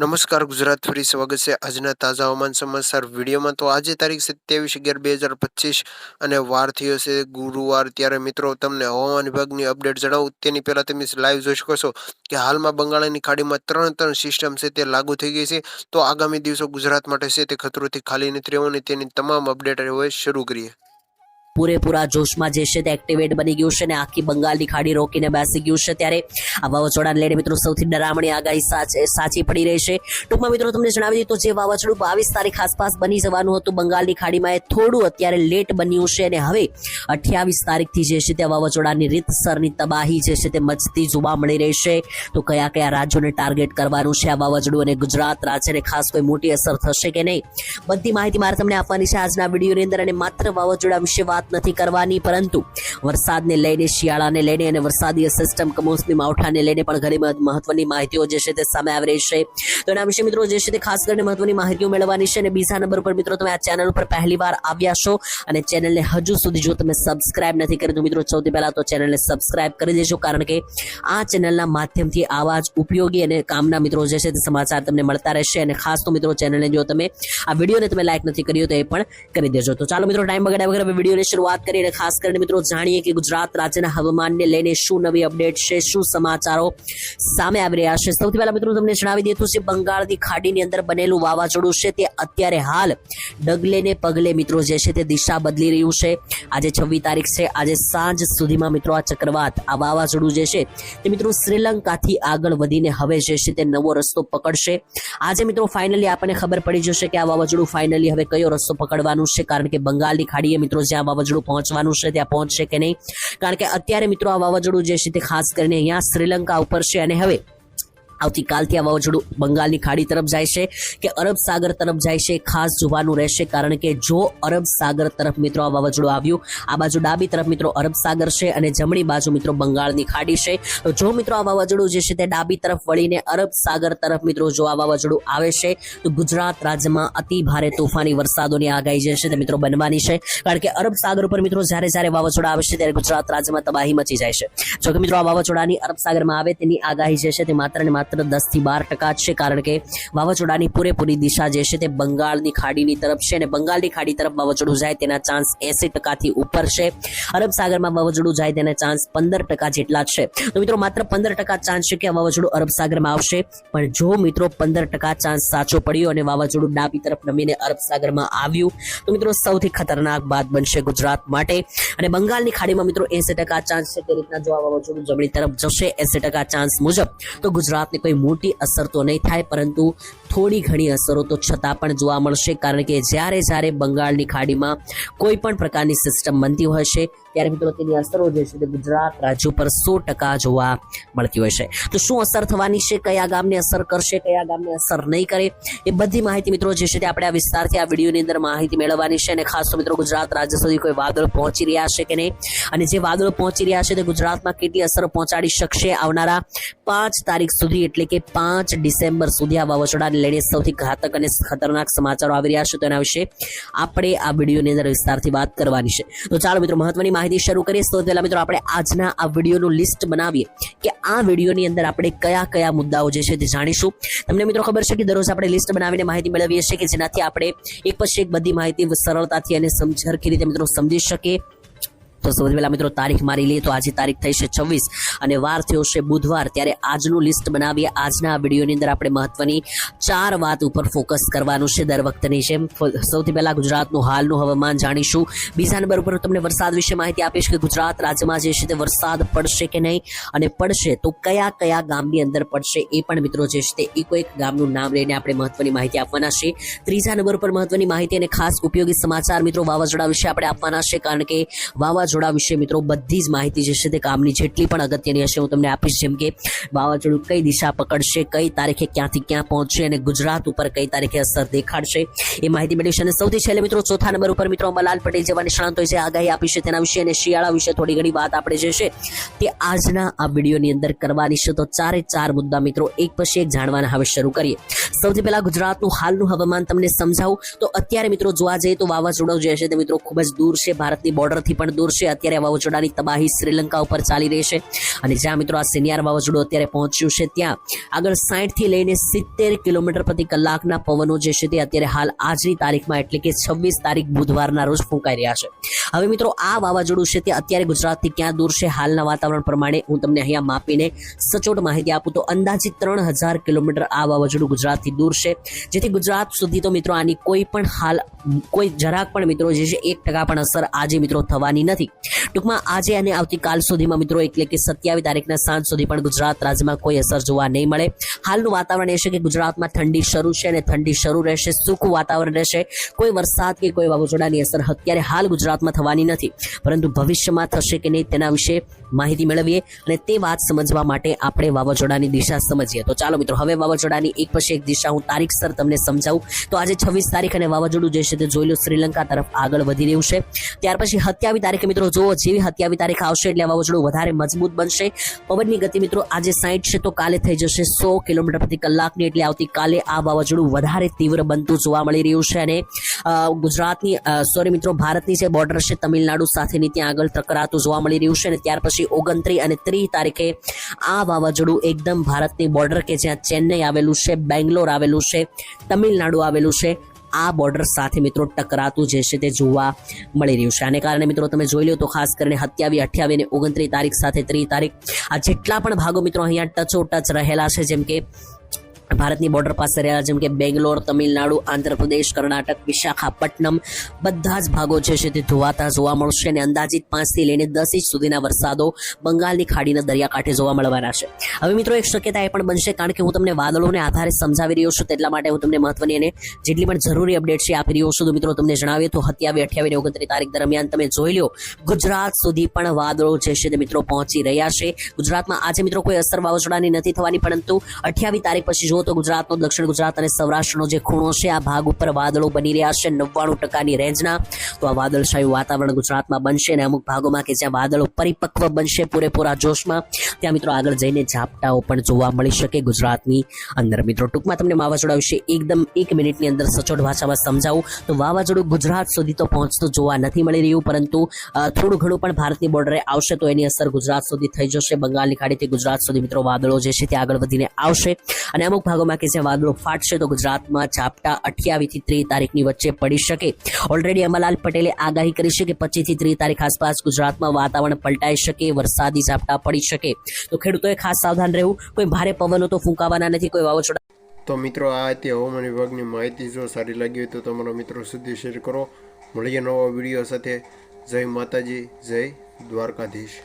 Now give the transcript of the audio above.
નમસ્કાર, ગુજરાત ફરી સ્વાગત છે આજના તાજા હવામાન સમાચાર વિડીયોમાં. તો આજે તારીખ સત્યાવીસ અગિયાર બે હજાર પચીસ અને વાર થયો છે ગુરુવાર. ત્યારે મિત્રો, તમને હવામાન વિભાગની અપડેટ જણાવું. તેની પહેલાં તમે લાઈવ જોઈ શકો છો કે હાલમાં બંગાળની ખાડીમાં ત્રણ ત્રણ સિસ્ટમ છે તે લાગુ થઈ ગઈ છે. તો આગામી દિવસો ગુજરાત માટે છે તે ખતરોથી ખાલી નથી રહેવાની. તેની તમામ અપડેટ હવે શરૂ કરીએ. પૂરેપૂરા જોશમાં જે છે તે એક્ટિવેટ બની ગયું છે અને આખી બંગાળની ખાડી રોકીને બેસી ગયું છે ત્યારે આ વાવાઝોડાને લઈને મિત્રો સૌથી ડરામણી આગાહી સાચ- પડી રહી છે. ટૂંકમાં મિત્રો તમને જણાવી દીધું જે વાવાઝોડું બાવીસ તારીખ આસપાસ બની જવાનું હતું, બંગાળની ખાડીમાં એ થોડું અત્યારે લેટ બન્યું છે અને હવે અઠ્યાવીસ તારીખથી જે છે તે વાવાઝોડાની રીતસરની તબાહી જે છે તે મચતી જોવા મળી રહી છે. તો કયા કયા રાજ્યોને ટાર્ગેટ કરવાનું છે આ વાવાઝોડું અને ગુજરાત રાજ્યને ખાસ કોઈ મોટી અસર થશે કે નહીં? બધી માહિતી મારે તમને આપવાની છે આજના વિડીયોની અંદર અને માત્ર વાવાઝોડા વિશે વાત નથી કરવાની, પરંતુ વરસાદને લઈને, શિયાળાને લઈને અને વરસાદી સિસ્ટમ કમોસમી માવઠાને લઈને પણ ઘણી મહત્વની માહિતીઓ જે છે તે સામે આવી રહી છે. તો એના વિશે મિત્રો જે છે તે ખાસ કરીને મહત્વની માહિતીઓ મેળવવાની છે અને બીજા નંબર પર મિત્રો તમે આ ચેનલ ઉપર પહેલી વાર આવ્યા છો અને ચેનલને હજુ સુધી જો તમે સબસ્ક્રાઇબ નથી કરી તો મિત્રો સૌથી પહેલા તો ચેનલને સબસ્ક્રાઇબ કરી દેજો, કારણ કે આ ચેનલના માધ્યમથી આવા જ ઉપયોગી અને કામના મિત્રો જે છે તે સમાચાર તમને મળતા રહેશે અને ખાસ તો મિત્રો ચેનલને જો તમે આ વિડીયોને તમે લાઈક નથી કર્યો તો એ પણ કરી દેજો. તો ચાલો મિત્રો ટાઈમ બગાડ્યા વગર વિડીયોની શરૂઆત કરીને ખાસ કરીને મિત્રો જાણીએ કે ગુજરાત રાજ્યના હવામાનને લઈને શું નવી અપડેટ છે, શું સમાચારો સામે આવી રહ્યા છે. સૌથી પહેલા મિત્રો તમને જણાવી દીધું છે બંગાળની ખાડીની અંદર બનેલું વાવાઝોડું છે તે અત્યારે હાલ ડગલે ને પગલે મિત્રો જે છે તે દિશા બદલી રહ્યું છે. આજે છવ્વીસ તારીખ છે. આજે સાંજ સુધીમાં મિત્રો આ ચક્રવાત, આ વાવાઝોડું જે છે તે મિત્રો શ્રીલંકાથી આગળ વધીને હવે જે છે તે નવો રસ્તો પકડશે. આજે મિત્રો ફાઇનલી આપણને ખબર પડી જશે કે આ વાવાઝોડું ફાઇનલી હવે કયો રસ્તો પકડવાનું છે. કારણ કે બંગાળની ખાડીએ મિત્રો જ્યાં વાવાઝોડું પહોંચવાનું છે, ત્યાં પહોંચશે કે નહીં? કારણ કે અત્યારે મિત્રો આ વાવાઝોડું જે છે તે ખાસ કરીને અહીંયા શ્રીલંકા ઉપર છે અને હવે આવતીકાલથી આ વાવાઝોડું બંગાળની ખાડી તરફ જાય છે કે અરબ સાગર તરફ જાય છે ખાસ જોવાનું રહેશે કારણ કે જો અરબ સાગર તરફ મિત્રો આ વાવાઝોડું આવ્યું, આ બાજુ ડાબી તરફ મિત્રો અરબ સાગર છે અને જમણી બાજુ મિત્રો બંગાળની ખાડી છે. તો જો મિત્રો આ વાવાઝોડું જે છે તે ડાબી તરફ વળીને અરબ સાગર તરફ મિત્રો જો આ વાવાઝોડું આવે છે, તો ગુજરાત રાજ્યમાં અતિ ભારે તોફાની વરસાદોની આગાહી જે છે તે મિત્રો બનવાની છે. કારણ કે અરબ સાગર ઉપર મિત્રો જ્યારે જ્યારે વાવાઝોડા આવે છે ત્યારે ગુજરાત રાજ્યમાં તબાહી મચી જાય છે. જોકે મિત્રો આ વાવાઝોડાની અરબ સાગરમાં આવે તેની આગાહી જે છે તે માત્ર ને માત્ર દસથી બાર ટકા જ છે, કારણ કે વાવાઝોડાની પૂરેપૂરી દિશા જે છે તે બંગાળની ખાડીની તરફ છે અને બંગાળની ખાડી તરફ વાવાઝોડું જાય તેના ચાન્સ એસી ટકાથી ઉપર છે. અરબ સાગરમાં વાવાઝોડું જાય તેના ચાન્સ પંદર ટકા જેટલા છે. તો મિત્રો, માત્ર પંદર ટકા ચાન્સ છે કે વાવાઝોડું અરબ સાગરમાં આવશે. પણ જો મિત્રો, પંદર ટકા ચાન્સ સાચો પડ્યો અને વાવાઝોડું ડાબી તરફ નમીને અરબ સાગરમાં આવ્યું, તો મિત્રો, સૌથી ખતરનાક બાદ બનશે ગુજરાત માટે. અને બંગાળની ખાડીમાં મિત્રો, એસી ટકા ચાન્સ છે તે રીતના જો આ વાવાઝોડું જમણી તરફ જશે, એસી ટકા ચાન્સ મુજબ, તો ગુજરાતને કોઈ મોટી અસર તો નહીં થાય પરંતુ થોડી ઘણી અસરો તો છતાં પણ જોવા મળશે, કારણ કે જ્યારે જ્યારે બંગાળની ખાડીમાં કોઈ પણ પ્રકારની સિસ્ટમ બનતી હોય છે, ત્યારે મિત્રો તેની અસરો જે છે તે ગુજરાત રાજ્ય પર સો ટકા જોવા મળતી હોય છે. તો શું અસર થવાની છે? કયા ગામને અસર કરશે? કયા ગામને અસર નહીં કરે? એ બધી માહિતી મિત્રો જે છે તે આપણે આ વિસ્તારથી આ વિડીયોની અંદર માહિતી મેળવવાની છે અને ખાસ તો મિત્રો ગુજરાત રાજ્ય સુધી કોઈ વાદળ પહોંચી રહ્યા છે કે નહીં? અને જે વાદળો પહોંચી રહ્યા છે તે ગુજરાતમાં કેટલી અસર પહોંચાડી શકશે આવનારા પાંચ તારીખ સુધી, એટલે કે પાંચ ડિસેમ્બર સુધી આ વાવાઝોડાને લઈને સૌથી ઘાતક અને ખતરનાક સમાચારો આવી રહ્યા છે તેના વિશે આપણે આ વિડીયોની અંદર વિસ્તારથી વાત કરવાની છે. તો ચાલો મિત્રો મહત્વની માહિતી શરૂ કરીએ. તો પહેલાં મિત્રો આપણે આજના આ વિડીયોનું લિસ્ટ બનાવીએ કે આ વિડીયોની અંદર આપણે કયા કયા મુદ્દાઓ જે છે તે જાણીશું. તમને મિત્રો ખબર છે કે દરરોજ આપણે લિસ્ટ બનાવીને માહિતી મેળવીએ છીએ કે જેનાથી આપણે એક પછી એક બધી માહિતી સરળતાથી અને સમજરખી રીતે મિત્રો સમજી શકીએ. તો સૌથી પહેલા મિત્રો તારીખ મારી લઈએ તો આજે તારીખ થઈ છે છવ્વીસ અને વાર થયો છે બુધવાર. ત્યારે આજનું લિસ્ટ બનાવીએ. આજના આ વિડીયોની અંદર આપણે મહત્વની ચાર વાત ઉપર ફોકસ કરવાનું છે દર વખતની જેમ. સૌથી પહેલા ગુજરાતનું હાલનું હવામાન જાણીશું. બીજા નંબર ઉપર તમને વરસાદ વિશે માહિતી આપીશ કે ગુજરાત રાજ્યમાં જે છે તે વરસાદ પડશે કે નહીં અને પડશે તો કયા કયા ગામની અંદર પડશે એ પણ મિત્રો જે છે તે એકો એક ગામનું નામ લઈને આપણે મહત્વની માહિતી આપવાના છે. ત્રીજા નંબર પર મહત્વની માહિતી અને ખાસ ઉપયોગી સમાચાર મિત્રો વાવાઝોડા વિશે આપણે આપવાના છે કારણ કે વાવાઝોડા વિશે મિત્રો બધી જ માહિતી જે છે તે કામની જેટલી પણ અગત્યની હશે, હું તમને આપીશ. જેમ કે વાવાઝોડું કઈ દિશા પકડશે, કઈ તારીખે ક્યાંથી ક્યાં પહોંચશે અને ગુજરાત ઉપર કઈ તારીખે અસર દેખાડશે, એ માહિતી મેળવીશ. અને સૌથી છેલ્લે મિત્રો, ચોથા નંબર ઉપર મિત્રો અંબાલાલ પટેલ જેવા હોય જે આગાહી આપી છે તેના વિશે અને શિયાળા વિશે થોડી ઘણી વાત આપણે જે છે તે આજના આ વિડીયોની અંદર કરવાની છે. તો ચારે ચાર મુદ્દા મિત્રો, એક પછી એક જાણવાના હવે શરૂ કરીએ. સૌથી પહેલા ગુજરાતનું હાલનું હવામાન તમને સમજાવું. તો અત્યારે મિત્રો જોવા જઈએ તો વાવાઝોડું જે છે તે મિત્રો ખૂબ જ દૂર છે. ભારતની બોર્ડરથી પણ દૂર છે. અત્યારે વાવાઝોડાની તબાહી શ્રીલંકા ઉપર ચાલી રહી છે. અને જ્યાં મિત્રો આ સિનિયર વાવાઝોડું અત્યારે પહોંચ્યું છે ત્યાં આગળ સાઠથી લઈને સિત્તેર કિલોમીટર પ્રતિ કલાકના પવનો જે છે તે અત્યારે હાલ આજની તારીખમાં એટલે કે છવ્વીસ તારીખ બુધવારના રોજ ફૂંકાઈ રહ્યા છે. હવે મિત્રો આ વાવાઝોડું છે તે અત્યારે ગુજરાતથી ક્યાં દૂર છે હાલના વાતાવરણ પ્રમાણે હું તમને અહીંયા માપીને સચોટ માહિતી આપું તો અંદાજિત ત્રણ હજાર કિલોમીટર આ વાવાઝોડું ગુજરાતથી દૂર છે. જેથી ગુજરાત સુધી તો મિત્રો આની કોઈ પણ હાલ, કોઈ જરાક પણ મિત્રો જે છે, એક ટકા પણ અસર આજે મિત્રો થવાની નથી. ટૂંકમાં આજે અને આવતીકાલ સુધીમાં મિત્રો એટલે કે સત્યાવીસ તારીખના સાંજ સુધી પણ ગુજરાત રાજ્યમાં કોઈ અસર જોવા નહીં મળે. હાલનું વાતાવરણ એ છે કે ગુજરાતમાં ઠંડી શરૂ છે અને ઠંડી શરૂ રહેશે, સૂકું વાતાવરણ રહેશે. કોઈ વરસાદ કે કોઈ વાવાઝોડાની અસર અત્યારે હાલ ગુજરાતમાં થવાની નથી. પરંતુ ભવિષ્યમાં થશે કે નહીં તેના વિશે માહિતી મેળવીએ અને તે વાત સમજવા માટે આપણે વાવાઝોડાની દિશા સમજીએ. તો ચાલો મિત્રો, હવે વાવાઝોડાની એક પછી એક દિશા હું તારીખસર તમને સમજાવું. તો આજે છવ્વીસ તારીખ અને વાવાઝોડું જે છે તે જોઈ લો, શ્રીલંકા તરફ આગળ વધી રહ્યું છે. ત્યાર પછી હત્યાવી તારીખે મિત્રો, જુઓ, જેવી હત્યાવી તારીખ આવશે એટલે વાવાઝોડું વધારે મજબૂત બનશે. પવનની ગતિ મિત્રો, આજે સાઠ છે તો કાલે થઈ જશે સો કિલોમીટર પ્રતિ કલાકની એટલે આવતીકાલે આ વાવાઝોડું વધારે તીવ્ર બનતું જોવા મળી રહ્યું છે અને ગુજરાતની સોરી મિત્રો, ભારતની જે બોર્ડર છે, તમિલનાડુ સાથેની ત્યાં આગળ ટકરાતું જોવા મળી રહ્યું છે અને ત્યાર પછી ઓગણત્રીસ અને ત્રીસ તારીખે આ વાવાઝોડું એકદમ ભારતની બોર્ડર કે જ્યાં ચેન્નઈ આવેલું છે, બેંગ્લોર આવેલું છે, તમિલનાડુ આવેલું છે, આ બોર્ડર સાથે મિત્રો ટકરાતું જે છે તે જોવા મળી રહ્યું છે. આને કારણે મિત્રો તમે જોઈ લો તો ખાસ કરીને સત્યાવીસ, અઠ્યાવીસ અને ઓગણત્રીસ તારીખ સાથે ત્રીસ તારીખ આ જેટલા પણ ભાગો મિત્રો અહીંયા ટચો ટચ રહેલા છે, જેમ કે ભારતની બોર્ડર પાસે રહેલા જેમ કે બેંગ્લોર, તમિલનાડુ, આંધ્રપ્રદેશ, કર્ણાટક, વિશાખાપટ્ટનમ, બધા જ ભાગો જે છે તે ધોવાતા જોવા મળશે અને અંદાજિત પાંચથી લઈને દસ ઇંચ સુધીના વરસાદો બંગાળની ખાડીના દરિયાકાંઠે જોવા મળવાના છે. હવે મિત્રો, એક શક્યતા એ પણ બનશે કારણ કે હું તમને વાદળોને આધારે સમજાવી રહ્યો છું, તેટલા માટે હું તમને મહત્વની અને જેટલી પણ જરૂરી અપડેટ છે આપી રહ્યો છું. તો મિત્રો, તમને જણાવીએ તો સત્યાવીસ અઠ્યાવીસ ઓગણત્રીસ તારીખ દરમિયાન તમે જોઈ લો ગુજરાત સુધી પણ વાદળો જે છે તે મિત્રો પહોંચી રહ્યા છે. ગુજરાતમાં આજે મિત્રો કોઈ અસર વાવાઝોડાની નથી થવાની, પરંતુ અઠ્યાવીસ તારીખ પછી જુઓ તો ગુજરાતનો દક્ષિણ ગુજરાત અને સૌરાષ્ટ્રનો જે ખૂણો છે, આ ભાગ ઉપર વાદળો બની રહ્યા છે નવ્વાણું ટકાની રેન્જના. તો આ વાદળછાયું વાતાવરણ ગુજરાતમાં બનશે અને અમુક ભાગોમાં કે જ્યાં વાદળો પરિપક્વ બનશે પૂરેપૂરા જોશમાં, ત્યાં મિત્રો આગળ જઈને ઝાપટાઓ પણ જોવા મળી શકે ગુજરાતની અંદર. મિત્રો, ટૂંકમાં તમને વાવાઝોડા વિશે એકદમ એક મિનિટની અંદર સચોટ ભાષામાં સમજાવું. તો વાવાઝોડું ગુજરાત સુધી તો પહોંચતું જોવા નથી મળી રહ્યું, પરંતુ થોડું ઘણું પણ ભારતની બોર્ડરે આવશે તો એની અસર ગુજરાત સુધી થઈ જશે. બંગાળની ખાડીથી ગુજરાત સુધી મિત્રો વાદળો જે છે તે આગળ વધીને આવશે. અને અમુક ભાગોમાં કે જ્યાં વાદળો ફાટશે તો ગુજરાતમાં ઝાપટા અઠ્યાવીસથી ત્રીસ તારીખની વચ્ચે પડી શકે. ઓલરેડી અંબાલાલ પટેલે આગાહી કરી છે કે પચીસથી ત્રીસ તારીખ આસપાસ ગુજરાતમાં વાતાવરણ પલટાઈ શકે, વરસાદી ઝાપટા પડી શકે. તો ખેડૂતોએ ખાસ સાવધાન રહેવું. કોઈ ભારે પવનો તો ફૂંકાવાના નથી, કોઈ વાવાઝોડા તો મિત્રો, આ હતી હવામાન વિભાગની માહિતી. જો સારી લાગી હોય તો તમારા મિત્રો સુધી શેર કરો. મળીએ નવા વીડિયો સાથે. જય માતાજી, જય દ્વારકાધીશ.